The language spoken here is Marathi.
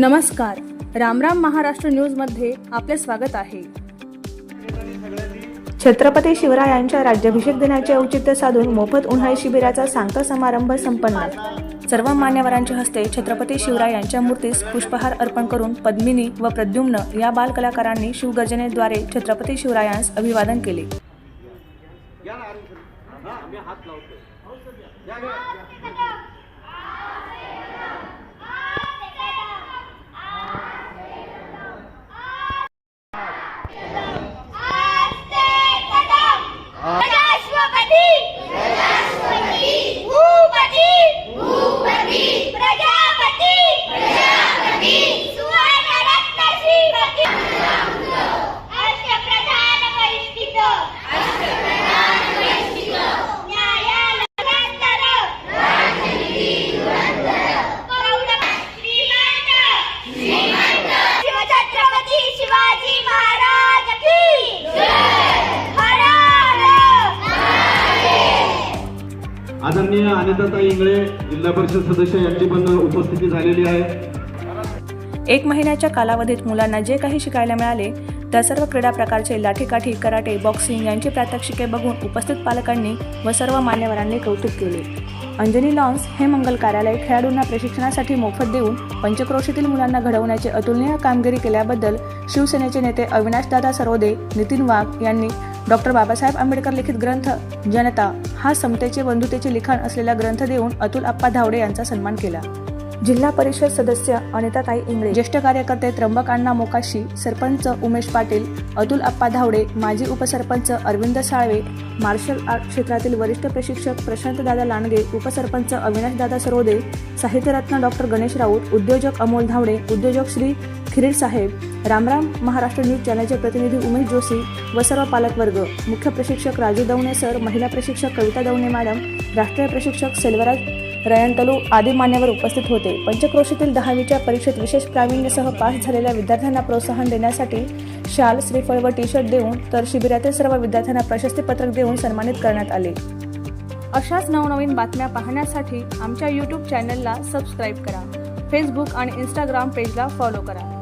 नमस्कार. रामराम महाराष्ट्र न्यूजमध्ये आपले स्वागत आहे. छत्रपती शिवरायांच्या राज्याभिषेक दिनाचे औचित्य साधून मोफत उन्हाळी शिबिराचा सांगता समारंभ संपन्न. सर्व मान्यवरांच्या हस्ते छत्रपती शिवराय यांच्या मूर्तीस पुष्पहार अर्पण करून पद्मिनी व प्रद्युम्न या बालकलाकारांनी शिवगर्जनेद्वारे छत्रपती शिवरायांस अभिवादन केले. आदरणीय अनिताताई इंगळे जिल्हा परिषद सदस्य यांची पण उपस्थिती झालेली आहे. एक महिन्याच्या कालावधीत मुलांना जे काही शिकायला मिळाले त्या सर्व क्रीडा प्रकारचे लाठीकाठी कराटे बॉक्सिंग यांची प्रात्यक्षिके बघून उपस्थित पालकांनी व सर्व मान्यवरांनी कौतुक केले. अंजनी लॉन्स हे मंगल कार्यालय खेळाडूंना प्रशिक्षणासाठी मोफत देऊन पंचक्रोशीतील मुलांना घडवण्याची अतुलनीय कामगिरी केल्याबद्दल शिवसेनेचे नेते अविनाशदादा सरोदे नितीन वाघ यांनी डॉक्टर बाबासाहेब आंबेडकर लिखित ग्रंथ जनता हा समतेचे बंधुतेचे लिखाण असलेला ग्रंथ देऊन अतुल आप्पा धावडे यांचा सन्मान केला. जिल्हा परिषद सदस्य अनिताताई इंगळे ज्येष्ठ कार्यकर्ते त्र्यंबक अण्णा मोकाशी सरपंच उमेश पाटील अतुल अप्पा धावडे माजी उपसरपंच अरविंद साळवे मार्शल आर्ट क्षेत्रातील वरिष्ठ प्रशिक्षक प्रशांत दादा लांडगे उपसरपंच अविनाश दादा सरोदे साहित्यरत्न डॉक्टर गणेश राऊत उद्योजक अमोल धावडे उद्योजक श्री खिरीर साहेब रामराम महाराष्ट्र न्यूज चॅनलचे प्रतिनिधी उमेश जोशी व सर्व पालकवर्ग मुख्य प्रशिक्षक राजू दवणे सर महिला प्रशिक्षक कविता दवणे मॅडम राष्ट्रीय प्रशिक्षक सेल्वराज रयंतलू आदी मान्यवर उपस्थित होते. पंचक्रोशीतील दहावीच्या परीक्षेत विशेष प्रावीण्यसह पास झालेल्या विद्यार्थ्यांना प्रोत्साहन देण्यासाठी शाल श्रीफळ व टी शर्ट देऊन तर शिबिरातील सर्व विद्यार्थ्यांना प्रशस्तीपत्रक देऊन सन्मानित करण्यात आले. अशाच नवनवीन बातम्या पाहण्यासाठी आमच्या यूट्यूब चॅनलला सबस्क्राईब करा. फेसबुक आणि इंस्टाग्राम पेजला फॉलो करा.